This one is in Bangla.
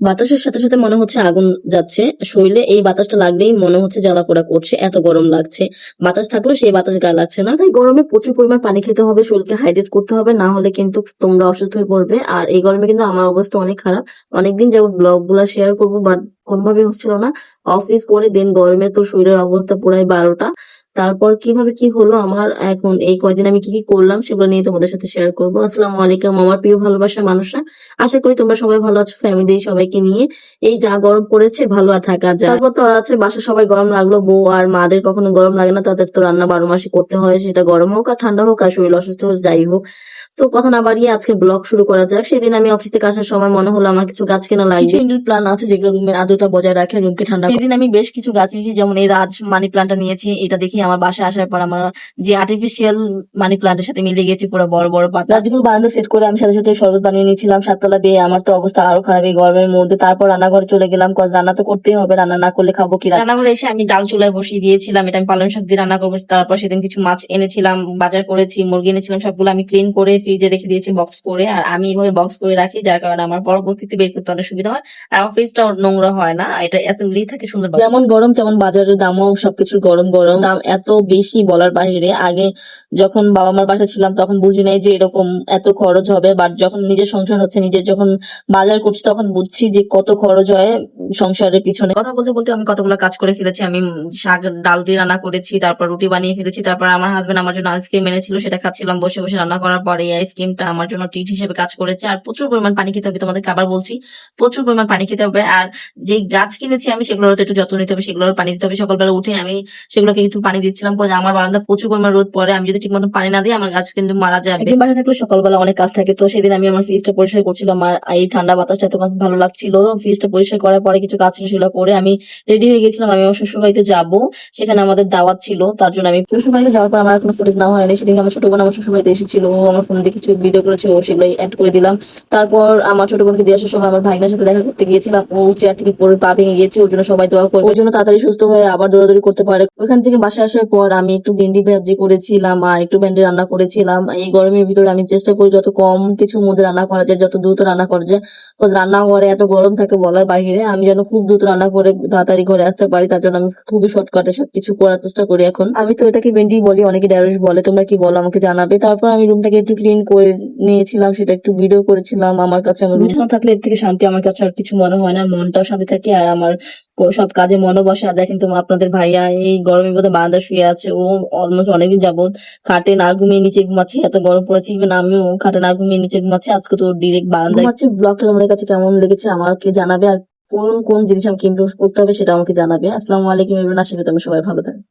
বাতাসের সাথে সাথে মনে হচ্ছে আগুন যাচ্ছে। শরীরে এই বাতাসটা লাগলেই মনে হচ্ছে জ্বালা পোড়া করছে, এত গরম লাগছে। বাতাস থাকলেও সেই বাতাস গায়ে লাগছে না। তাই গরমে প্রচুর পরিমাণ পানি খেতে হবে, শরীরকে হাইড্রেট করতে হবে, না হলে কিন্তু তোমরা অসুস্থ হয়ে পড়বে। আর এই গরমে কিন্তু আমার অবস্থা অনেক খারাপ। অনেকদিন যাবত ব্লগগুলা শেয়ার করব বাট কোনোভাবে হচ্ছিল না। অফিস করে দিন, গরমে তো শরীরের অবস্থা পুরাই বারোটা। তারপর কীভাবে কি হলো আমার এখন এই কয়দিন আমি কি কি করলাম সেগুলো নিয়ে তোমাদের সাথে শেয়ার করব। আসসালামু আলাইকুম আমার প্রিয় ভালোবাসার মানুষরা। আশা করি তোমরা সবাই ভালো আছো ফ্যামিলি সবাইকে নিয়ে। এই যা গরম পড়েছে ভালো আর থাকা যায়। তারপর তো আছে বাসা সবাই গরম লাগল বউ আর মাদের কখনো গরম লাগে না তাদের তো রান্না বারো মাসই করতে হয় সেটা গরম হোক আর ঠান্ডা হোক আর শরীর অসুস্থ হোক যাই হোক। তো কথা না বাড়িয়ে আজকে ব্লগ শুরু করা যাক। সেদিন আমি অফিস থেকে আসার সময় মনে হলো আমার কিছু গাছ কেনা লাগবে। ইনডোর প্ল্যান আছে যেগুলো রুমের আর্দ্রতা বজায় রাখে রুমকে ঠান্ডা সেদিন আমি বেশ কিছু গাছ নিয়েছি যেমন এই রাজ মানি প্ল্যান্টটা নিয়েছি এটা দেখি আমার বাসায় আসার পর আমার যে আর্টিফিশিয়াল মানি প্ল্যান্টের সাথে মিলে গেছে পুরো বড় বড় পাতা। গাছগুলো বারান্দা সেট করে আমি সাথে সাথে শরবত বানিয়ে নিয়েছিলাম সাততলা বেয়ে। আমার তো অবস্থা আরও খারাপ এই গরমের মধ্যে। তারপর রান্নাঘরে চলে গেলাম কজ রান্না তো করতেই হবে রান্না না করলে খাব কি রান্নাঘরে এসে আমি ডাল চুলায় বসিয়ে দিয়েছিলাম এটা আমি পালন শাক দিয়ে রান্না করব। তারপর সেদিন কিছু মাছ এনেছিলাম বাজার করেছি মুরগি এনেছিলাম সবগুলো আমি ক্লিন করে ফ্রিজে রেখে দিয়েছি বক্স করে। আর আমি এইভাবে বক্স করে রাখি যার কারণে আমার পরবর্তীতে বের করতে অনেক সুবিধা হয়। আর আমার ফ্রিজটা নোংরা হয় না এটা অ্যাসেম্বলি থাকে সুন্দর যেমন গরম তেমন বাজারের দামও সবকিছুর গরম গরম। দাম এত বেশি বলার বাইরে আগে যখন বাবা মার বাসায় ছিলাম তখন বুঝি নাই যে এরকম এত খরচ হবে বাট যখন নিজের সংসার হচ্ছে, নিজের যখন বাজার করছি তখন বুঝছি যে কত খরচ হয় সংসারের পিছনে। কথা বলতে বলতে আমি কতগুলো কাজ করে ফেলেছি, আমি শাক, ডাল দিয়ে রান্না করেছি, তারপর রুটি বানিয়ে ফেলেছি, তারপর আমার হাজবেন্ড আমার জন্য আইসক্রিম এনেছিল, সেটা খাচ্ছিলাম, বসে বসে রান্না করার পরে এই আইসক্রিমটা আমার জন্য ট্রিট হিসেবে কাজ করেছে, আর প্রচুর পরিমাণ পানি খেতে হবে, তোমাদেরকে আবার বলছি, প্রচুর পরিমাণ পানি খেতে হবে, আর যে গাছ কিনেছি আমি সেগুলোর একটু যত্ন নিতে হবে, সেগুলোর পানি দিতে হবে, সকালবেলা উঠে আমি সেগুলোকে একটু পানি দিচ্ছিলাম কারণ আমার বারান্দা প্রচুর পরিমাণ রোদ পড়ে। আমি যদি ঠিক মতো পানি না দিই, আমার গাছ কিন্তু মারা যাবে। একদিন বাসা থাকলে সকালবেলা অনেক কাজ থাকে, তো সেদিন আমি আমার ফ্রিজটা পরিষ্কার করছিলাম। আর এই ঠান্ডা বাতাসটা এত ভালো লাগছিল, ফ্রিজটা পরিষ্কার করার পরে কিছু কাজ ছিল করে আমি রেডি হয়ে গেছিলাম আমি আমার শ্বশুর বাড়িতে যাব, সেখানে আমাদের দাওয়াত ছিল, তার জন্য আমি শ্বশুর বাড়িতে যাওয়ার পর আমার কোনো ফুটেজ না হয়নি। সেদিন আমার ছোট বোন আমার শ্বশুর এসেছিল, ও আমার ফোন দিয়ে কিছু ভিডিও করেছে, ও সেগুলো অ্যাড করে দিলাম। তারপর আমার ছোট বোনকে দিয়ে আসার সময় আমার ভাইনার সাথে দেখা করতে গিয়েছিলাম। ও চেয়ার থেকে পড়ে পা ভেঙে গিয়েছে, ওর জন্য সবাই দোয়া করে ওর জন্য তাড়াতাড়ি সুস্থ হয়ে আবার দৌড়াদৌড়ি করতে পারে। ওইখান থেকে বাসায় আসার পর আমি একটু ভেন্ডি ভাজি করেছিলাম, আর একটু ভেন্ডি রান্না করেছিলাম। এই গরমের ভিতরে আমি চেষ্টা করি যত কম কিছুর মধ্যে রান্না করা যায়, যত দ্রুত রান্না করা যায়। কজ রান্নাঘরে এত গরম থাকে বলার বাইরে, আমি যেন খুব দ্রুত রান্না করে তাড়াতাড়ি ঘরে আসতে পারি, তার জন্য আমি খুবই শর্টকাটে সবকিছু করার চেষ্টা করি এখন। আমি তো এটাকে ভেন্ডি বলি, অনেকে ঢেঁড়স বলে, তোমরা কি বলো, আমাকে জানাবে। তারপর আমি রুমটাকে একটু ক্লিন করে নিয়েছিলাম, সেটা একটু ভিডিও করেছিলাম। আমার কাছে আমার বিছানা থাকলে এর থেকে শান্তি, আমার কাছে আর কিছু মনে হয় না, মনটাও শান্তি থাকে, আর আমার সব কাজে মনও বসে। আর দেখেন তোমার আপনাদের ভাইয়া এই গরমের মধ্যে বারান্দা শুয়ে আছে। ও অলমোস্ট অনেকদিন যাবত খাটে না ঘুমিয়ে নিচে ঘুমাচ্ছে। এত গরম পড়েছে ইভেন আমিও খাটে না ঘুমিয়ে নিচে ঘুমাচ্ছি। আজকে তো ডিরেক্ট বারান্দায় ঘুমাচ্ছি। ব্লগটা তোমাদের কাছে কেমন লেগেছে আমাকে জানাবে। আর কোন কোন জিনিস আমাকে ইমপ্রুভ করতে হবে সেটা আমাকে জানাবে। আসসালামু আলাইকুম ইমরান আশা করি তোমরা সবাই ভালো থাকবে।